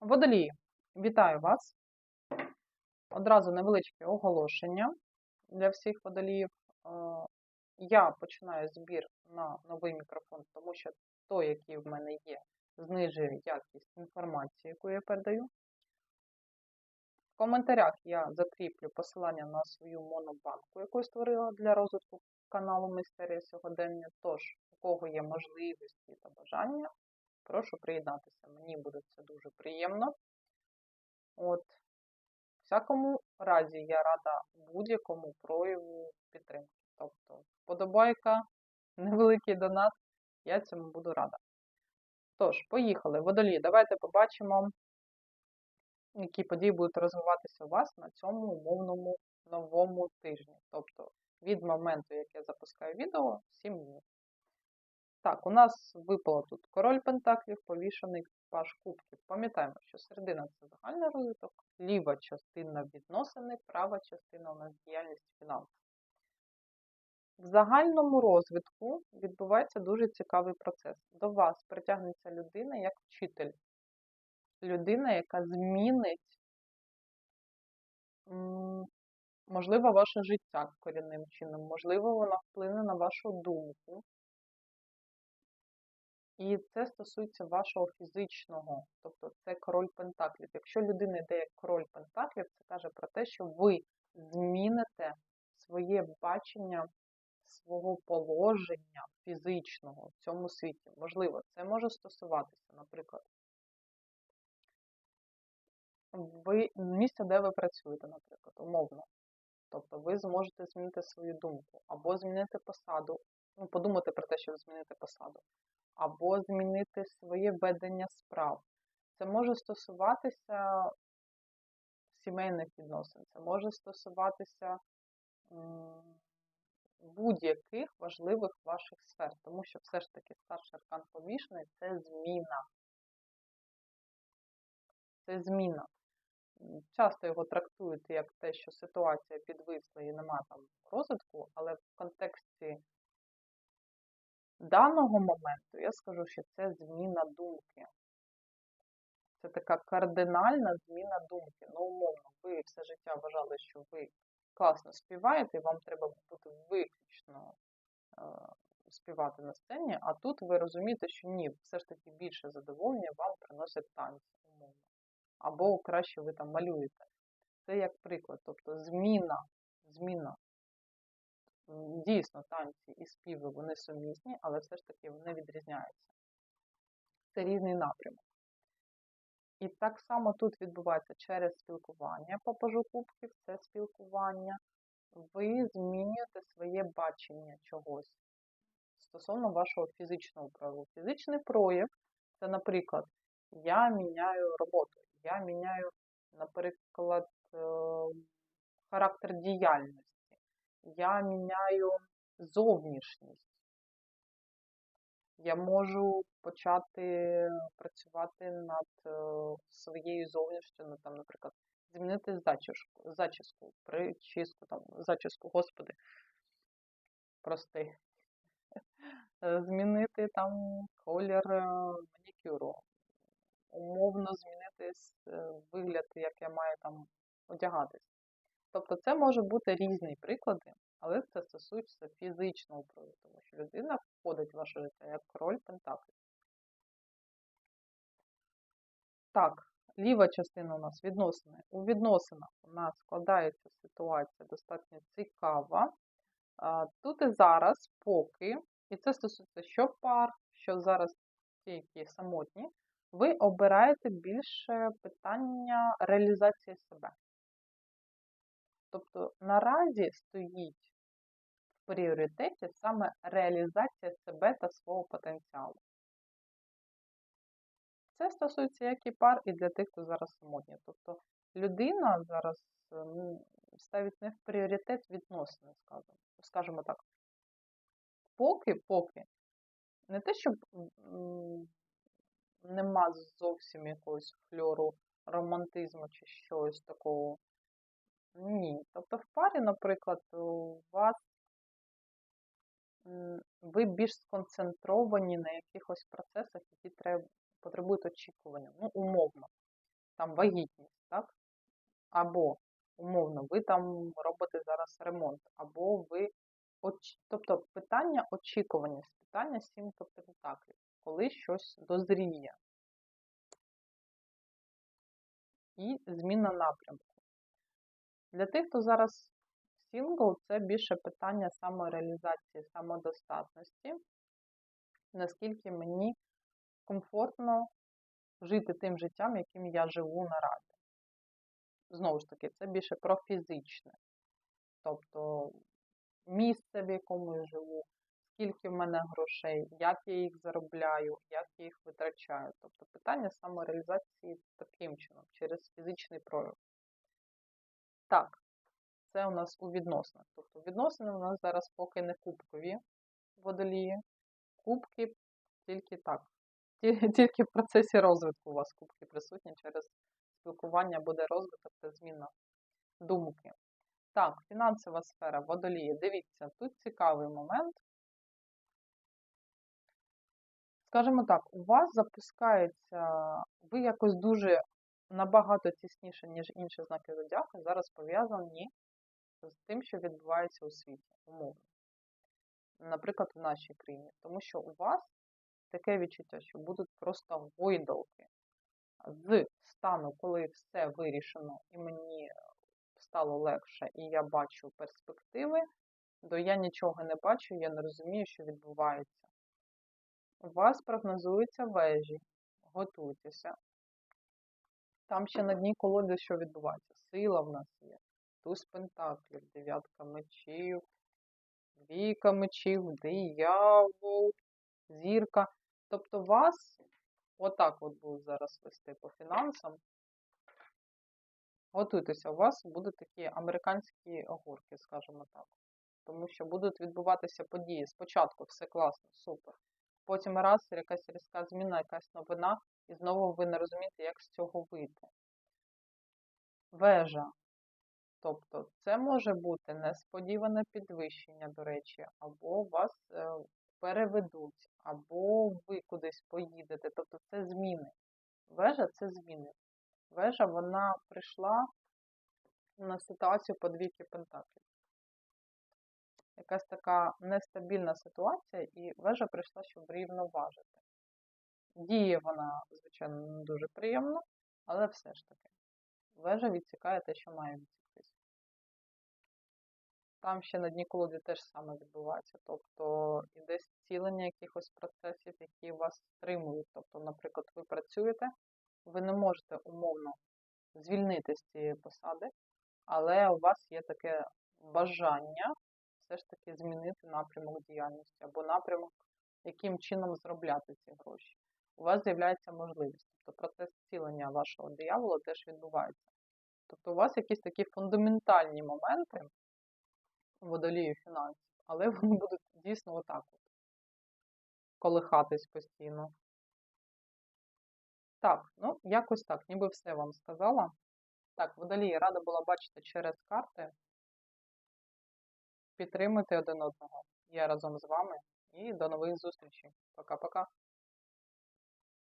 Водолії, вітаю вас. Одразу невеличке оголошення для всіх водоліїв. Е, Я починаю збір на новий мікрофон, тому що той, який в мене є, знижує якість інформації, яку я передаю. В коментарях я закріплю посилання на свою монобанку, яку я створила для розвитку каналу Мистерія сьогодення. Тож, у кого є можливості та бажання, прошу приєднатися. Мені буде це дуже приємно. От, в всякому разі, я рада будь-якому прояву підтримки. Тобто, вподобайка, невеликий донат, я цьому буду рада. Тож, поїхали. Водолії, давайте побачимо, які події будуть розвиватися у вас на цьому умовному новому тижні. Тобто, від моменту, як я запускаю відео, 7 днів. Так, у нас випало тут король пентаклів, повішений паш кубків. Пам'ятаємо, що середина це загальний розвиток, ліва частина відносини, права частина у нас діяльність фінансів. В загальному розвитку відбувається дуже цікавий процес. До вас притягнеться людина як вчитель. Людина, яка змінить, можливо, ваше життя корінним чином, можливо, вона вплине на вашу думку. І це стосується вашого фізичного, тобто це король пентаклів. Якщо людина йде як король пентаклів, це каже про те, що ви зміните своє бачення свого положення фізичного в цьому світі. Можливо, це може стосуватися, наприклад, ви місця, де ви працюєте, наприклад, умовно. Тобто ви зможете змінити свою думку, або змінити посаду, ну, подумати про те, щоб змінити посаду, або змінити своє ведення справ. Це може стосуватися сімейних відносин, це може стосуватися будь-яких важливих ваших сфер, тому що все ж таки старший аркан повішений це зміна. Це зміна. Часто його трактують як те, що ситуація підвисла і нема там розвитку, але в контексті даного моменту я скажу, що це зміна думки. Це така кардинальна зміна думки. Ну, умовно, ви все життя вважали, що ви класно співаєте, і вам треба бути виключно е, співати на сцені, а тут ви розумієте, що ні, все ж таки більше задоволення вам приносять танці, умовно. Або краще ви там малюєте. Це як приклад. Тобто зміна, зміна. Дійсно, танці і співи вони сумісні, але все ж таки вони відрізняються. Це різний напрямок. І так само тут відбувається через спілкування по пажу кубків, це спілкування. Ви змінюєте своє бачення чогось стосовно вашого фізичного прояву. Фізичний прояв це, наприклад, я міняю роботу, я міняю, наприклад, е, характер діяльності, я міняю зовнішність. Я можу почати працювати над е, своєю зовнішністю, там, наприклад, змінити зачіску, зачіску, причіску, там, зачіску, господи, прости. Змінити там колір е, манікюру, умовно змінити е, вигляд, як я маю там одягатись. Тобто це може бути різні приклади, але це стосується фізичного прояву, тому що людина входить в ваше життя як король пентаклів. Так, ліва частина у нас відносини. У відносинах у нас складається ситуація достатньо цікава. Тут і зараз, поки, і це стосується що пар, що зараз ті, які самотні, ви обираєте більше питання реалізації себе. Тобто наразі стоїть в пріоритеті саме реалізація себе та свого потенціалу. Це стосується як і пар, і для тих, хто зараз самотній. Тобто людина зараз ну, ставить не в пріоритет відносини, скажімо, скажімо так. Поки, поки, не те, щоб нема зовсім якогось фльору романтизму чи щось такого. Ні. Тобто в парі, наприклад, у вас ви більш сконцентровані на якихось процесах, які треба, потребують очікування. Ну, умовно. там вагітність, так? Або, умовно, ви там робите зараз ремонт, або ви тобто питання очікуваність, питання сімка пентаклів, коли щось дозріє. І зміна напрямку. Для тих, хто зараз сингл, це більше питання самореалізації, самодостатності, наскільки мені комфортно жити тим життям, яким я живу наразі. Знову ж таки, це більше про фізичне. Тобто місце, в якому я живу, скільки в мене грошей, як я їх заробляю, як я їх витрачаю. Тобто питання самореалізації таким чином, через фізичний прояв. Так, це у нас у відносинах. Тобто відносини у нас зараз поки не кубкові водолії. Кубки тільки так. Тільки в процесі розвитку у вас кубки присутні через спілкування буде розвиток та зміна думки. Так, фінансова сфера водолії. Дивіться, тут цікавий момент. Скажімо так, у вас запускається, ви якось дуже набагато тісніше, ніж інші знаки зодіаку, зараз пов'язані з тим, що відбувається у світі, умовно. Наприклад, в нашій країні. Тому що у вас таке відчуття, що будуть просто гойдалки з стану, коли все вирішено, і мені стало легше, і я бачу перспективи, до я нічого не бачу, я не розумію, що відбувається. У вас прогнозуються вежі, готуйтеся. Там ще на дні колоди, що відбувається. Сила в нас є. Туз пентаклів, дев'ятка мечів, двійка мечів, диявол, зірка. Тобто вас отак от будуть зараз вести по фінансам. Готуйтеся, у вас будуть такі американські огурки, скажімо так. Тому що будуть відбуватися події. Спочатку все класно, супер. Потім раз, якась різка зміна, якась новина, і знову ви не розумієте, як з цього вийти. Вежа. Тобто це може бути несподіване підвищення, до речі, або вас е, переведуть, або ви кудись поїдете. Тобто це зміни. Вежа це зміни. Вежа вона прийшла на ситуацію по двійки пентаклів. Якась така нестабільна ситуація, і вежа прийшла, щоб рівноважити. Діє вона, звичайно, не дуже приємно, але все ж таки. Вежа відсікає те, що має відсіктись. Там ще на дні колоди теж саме відбувається. Тобто іде зцілення якихось процесів, які вас стримують. Тобто, наприклад, ви працюєте, ви не можете умовно звільнити з цієї посади, але у вас є таке бажання все ж таки змінити напрямок діяльності або напрямок, яким чином зробляти ці гроші. У вас з'являється можливість. Тобто процес зцілення вашого диявола теж відбувається. Тобто у вас якісь такі фундаментальні моменти водолію фінансів, але вони будуть дійсно отак от колихатись постійно. Так, ну, якось так, ніби все вам сказала. Так, водолії, рада була бачити через карти. Підтримуйте один одного. Я разом з вами. І до нових зустрічей. Пока-пока.